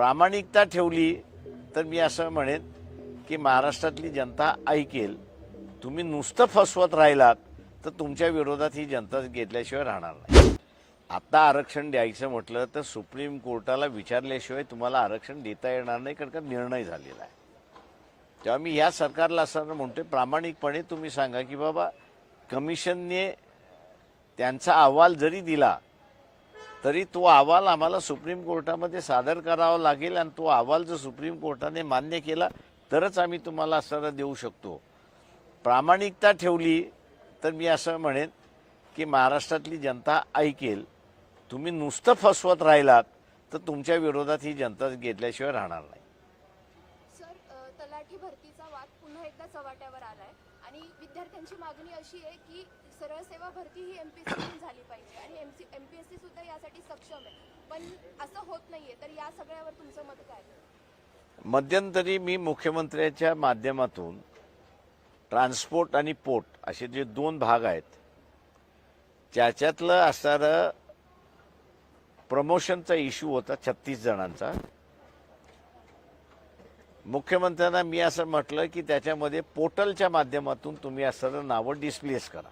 प्रामाणिकता ठेवली तर मी असं म्हणेन की महाराष्ट्रातली जनता ऐकेल. तुम्ही नुसतं फसवत राहिलात तर तुमच्या विरोधात ही जनता घेतल्याशिवाय राहणार नाही. आत्ता आरक्षण द्यायचं म्हटलं तर सुप्रीम कोर्टाला विचारल्याशिवाय तुम्हाला आरक्षण देता येणार नाही कारण का निर्णय झालेला आहे. तेव्हा मी ह्या सरकारला असं म्हणतोय प्रामाणिकपणे तुम्ही सांगा की बाबा कमिशनने त्यांचा अहवाल जरी दिला तरी तो अहवाल आम्हाला सुप्रीम कोर्टामध्ये सादर करावा लागेल आणि तो अहवाल जर सुप्रीम कोर्टाने मान्य केला तरच आम्ही तुम्हाला असं देऊ शकतो. प्रामाणिकता ठेवली तर मी असं म्हणेन की महाराष्ट्रातली जनता ऐकेल. तुम्ही नुसतं फसवत राहिलात तर तुमच्या विरोधात ही जनता घेतल्याशिवाय राहणार नाही. मराठी भरतीचा वाद पुन्हा एकदा चव्हाट्यावर आलाय. आणि विद्यार्थ्यांची मागणी अशी आहे की सरळ सेवा भरती ही एमपीएससी झाली पाहिजे. आणि एमसी एमपीएससी सुद्धा यासाठी सक्षम आहे. पण असं होत नाहीये. तर या सगळ्यावर तुमचं मत काय? मध्यंतरी मी मुख्यमंत्र्याच्या माध्यमातून ट्रान्सपोर्ट आणि पोर्ट असे जे दोन भाग आहेत त्याच्यातलं असणारं प्रमोशनचा इश्यू होता छत्तीस जणांचा. मुख्यमंत्र्यांना मी असं म्हटलं की त्याच्यामध्ये पोर्टलच्या माध्यमातून तुम्ही असणारं नावं डिस्प्लेस करा.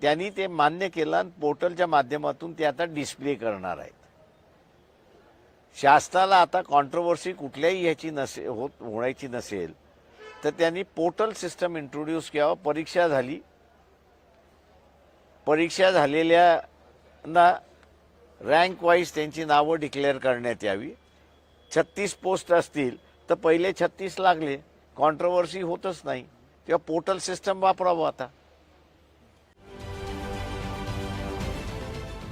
त्यांनी ते मान्य केलं आणि पोर्टलच्या माध्यमातून ते आता डिस्प्ले करणार आहेत. शासनाला आता कॉन्ट्रोवर्सी कुठल्याही ह्याची नसे होत होण्याची नसेल तर त्यांनी पोर्टल सिस्टम इंट्रोड्यूस केव्हा परीक्षा झाली. परीक्षा झालेल्यांना रँक वाईज त्यांची नावं डिक्लेअर करण्यात यावी. छत्तीस पोस्ट असतील तर पहिले छत्तीस लागले. कॉन्ट्रोवर्सी होतच नाही. तेव्हा पोर्टल सिस्टम वापरावं आता.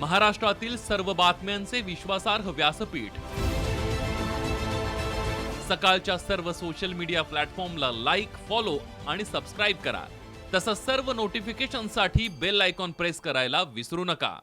महाराष्ट्रातील सर्व बातम्यांचे विश्वासार्ह व्यासपीठ. सकाळच्या सर्व सोशल मीडिया प्लॅटफॉर्मला लाईक फॉलो आणि सबस्क्राईब करा. तसंच सर्व नोटिफिकेशनसाठी बेल आयकॉन प्रेस करायला विसरू नका.